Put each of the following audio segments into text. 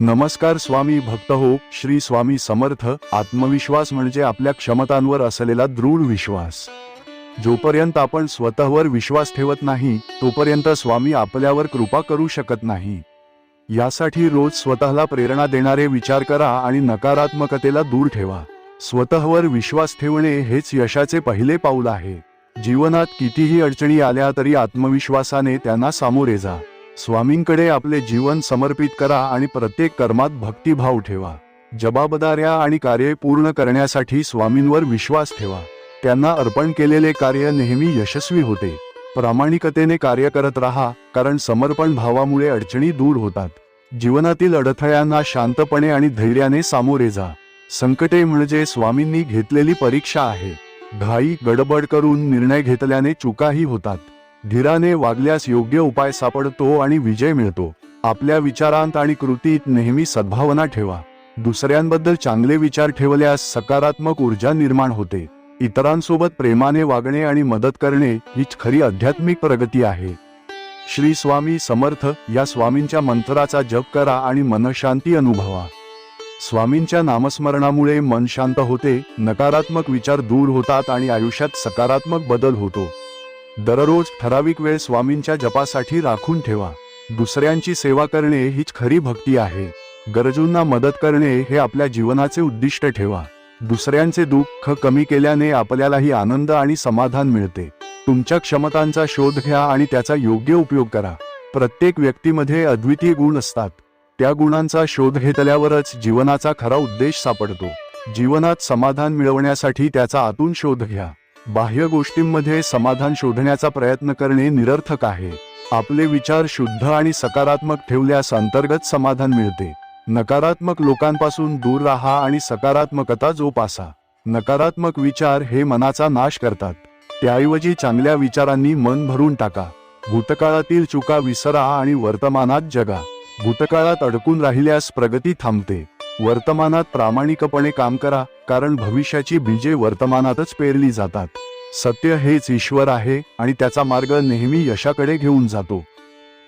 नमस्कार स्वामी भक्त हो श्री स्वामी समर्थ. आत्मविश्वास म्हणजे आपल्या क्षमतांवर असलेला दृढ विश्वास. जोपर्यंत आपण स्वतःवर विश्वास ठेवत नाही तोपर्यंत स्वामी आपल्यावर कृपा करू शकत नाही. यासाठी रोज स्वतःला प्रेरणा देणारे विचार करा आणि नकारात्मकतेला दूर ठेवा. स्वतःवर विश्वास ठेवणे हेच यशाचे पहिले पाऊल आहे. जीवनात कितीही अडचणी आल्या तरी आत्मविश्वासाने त्यांना सामोरे जा. स्वामींकडे आपले जीवन समर्पित करा आणि प्रत्येक कर्मात भक्तिभाव ठेवा. जबाबदाऱ्या आणि कार्ये पूर्ण करण्यासाठी स्वामींवर विश्वास ठेवा. त्यांना अर्पण केलेले कार्य नेहमी यशस्वी होते. प्रामाणिकतेने कार्य करत राहा कारण समर्पण भावामुळे अडचणी दूर होतात. जीवनातील अडथळ्यांना शांतपणे आणि धैर्याने सामोरे जा. संकटे म्हणजे स्वामींनी घेतलेली परीक्षा आहे. घाई गडबड करून निर्णय घेतल्याने चुकाही होतात. धीराने वागल्यास योग्य उपाय सापडतो आणि विजय मिळतो. आपल्या विचारांत आणि कृतीत नेहमी सद्भावना ठेवा. दुसऱ्यांबद्दल चांगले विचार ठेवल्यास सकारात्मक ऊर्जा निर्माण होते. इतरांसोबत प्रेमाने वागणे आणि मदत करणे हीच खरी आध्यात्मिक प्रगती आहे. श्री स्वामी समर्थ या स्वामींच्या मंत्राचा जप करा आणि मनशांती अनुभवा. स्वामींच्या नामस्मरणामुळे मन शांत होते नकारात्मक विचार दूर होतात आणि आयुष्यात सकारात्मक बदल होतो. दररोज ठराविक वेळ स्वामींच्या जपासाठी राखून ठेवा. दुसऱ्यांची सेवा करणे हीच खरी भक्ती आहे. गरजूंना मदत करणे हे आपल्या जीवनाचे उद्दिष्ट ठेवा. दुसऱ्यांचे दुःख कमी केल्याने आपल्यालाही आनंद आणि समाधान मिळते. तुमच्या क्षमतांचा शोध घ्या आणि त्याचा योग्य उपयोग करा. प्रत्येक व्यक्तीमध्ये अद्वितीय गुण असतात. त्या गुणांचा शोध घेतल्यावरच जीवनाचा खरा उद्देश सापडतो. जीवनात समाधान मिळवण्यासाठी त्याचा आतून शोध घ्या. बाह्य गोष्टींमध्ये समाधान शोधण्याचा प्रयत्न करणे निरर्थक आहे. आपले विचार शुद्ध आणि सकारात्मक ठेवल्यास अंतर्गत समाधान मिळते. नकारात्मक लोकांपासून दूर राहा आणि सकारात्मकता जोपासा. नकारात्मक विचार हे मनाचा नाश करतात. त्याऐवजी चांगल्या विचारांनी मन भरून टाका. भूतकाळातील चुका विसरा आणि वर्तमानात जगा. भूतकाळात अडकून राहिल्यास प्रगती थांबते. वर्तमानात प्रामाणिकपणे काम करा. कारण भविष्याची बीजे वर्तमानातच पेरली जातात. सत्य हेच ईश्वर आहे आणि त्याचा मार्ग नेहमी यशाकडे घेऊन जातो.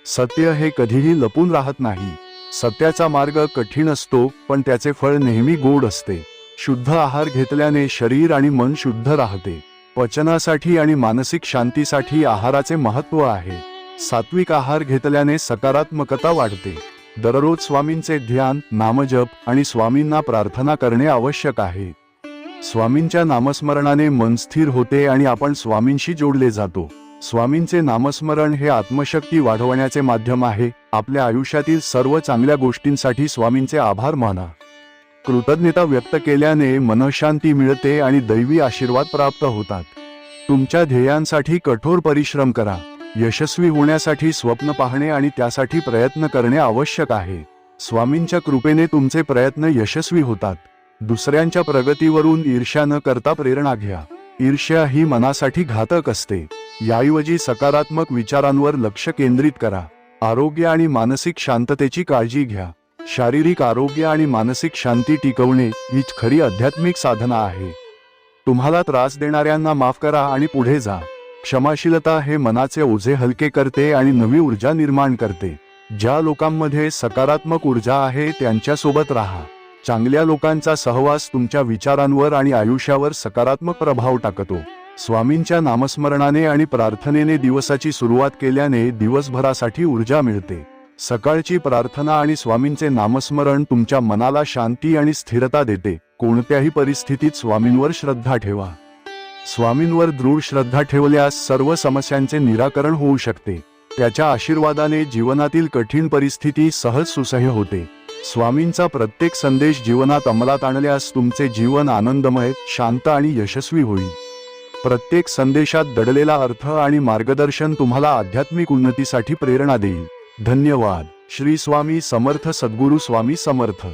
सत्य हे कधीही लपून राहत नाही. सत्याचा मार्ग कठीण असतो पण त्याचे फळ नेहमी गोड असते. शुद्ध आहार घेतल्याने शरीर आणि मन शुद्ध राहते. पचनासाठी आणि मानसिक शांतीसाठी आहाराचे महत्त्व आहे. सात्विक आहार घेतल्याने सकारात्मकता वाढते. दररोज स्वामींचे ध्यान नामजप आणि स्वामींना प्रार्थना करणे आवश्यक आहे. स्वामींच्या नामस्मरणाने मन स्थिर होते आणि आपण स्वामींशी जोडले जातो. स्वामींचे नामस्मरण हे आत्मशक्ती वाढवण्याचे माध्यम आहे. आपल्या आयुष्यातील सर्व चांगल्या गोष्टींसाठी स्वामींचे आभार माना. कृतज्ञता व्यक्त केल्याने मनशांती मिळते आणि दैवी आशीर्वाद प्राप्त होतात. तुमच्या ध्येयांसाठी कठोर परिश्रम करा. यशस्वी होण्यासाठी स्वप्न पाहणे आणि त्यासाठी प्रयत्न करणे आवश्यक आहे. स्वामींच्या कृपेने तुमचे प्रयत्न यशस्वी होतात. दुसऱ्यांच्या प्रगतीवरून ईर्ष्या न करता प्रेरणा घ्या. ईर्ष्या ही मनासाठी घातक असते. याऐवजी सकारात्मक विचारांवर लक्ष केंद्रित करा. आरोग्य आणि मानसिक शांततेची काळजी घ्या. शारीरिक आरोग्य आणि मानसिक शांती टिकवणे हीच खरी आध्यात्मिक साधना आहे. तुम्हाला त्रास देणाऱ्यांना माफ करा आणि पुढे जा. क्षमाशीलता हे मनाचे ओझे हलके करते आणि नवी ऊर्जा निर्माण करते. ज्या लोकांमध्ये सकारात्मक ऊर्जा आहे त्यांच्यासोबत राहा. चांगल्या लोकांचा सहवास तुमच्या विचारांवर आणि आयुष्यावर सकारात्मक प्रभाव टाकतो. स्वामींच्या नामस्मरणाने आणि प्रार्थनेने दिवसाची सुरुवात केल्याने दिवसभरासाठी ऊर्जा मिळते. सकाळची प्रार्थना आणि स्वामींचे नामस्मरण तुमच्या मनाला शांती आणि स्थिरता देते. कोणत्याही परिस्थितीत स्वामींवर श्रद्धा ठेवा. स्वामींवर दृढ श्रद्धा ठेवल्यास सर्व समस्यांचे निराकरण होऊ शकते. त्याच्या आशीर्वादाने जीवनातील कठीण परिस्थिती सहज सुसह्य होते. स्वामींचा प्रत्येक संदेश जीवनात अंमलात आणल्यास तुमचे जीवन आनंदमय शांत आणि यशस्वी होईल. प्रत्येक संदेशात दडलेला अर्थ आणि मार्गदर्शन तुम्हाला आध्यात्मिक उन्नतीसाठी प्रेरणा देईल. धन्यवाद. श्री स्वामी समर्थ सद्गुरू स्वामी समर्थ.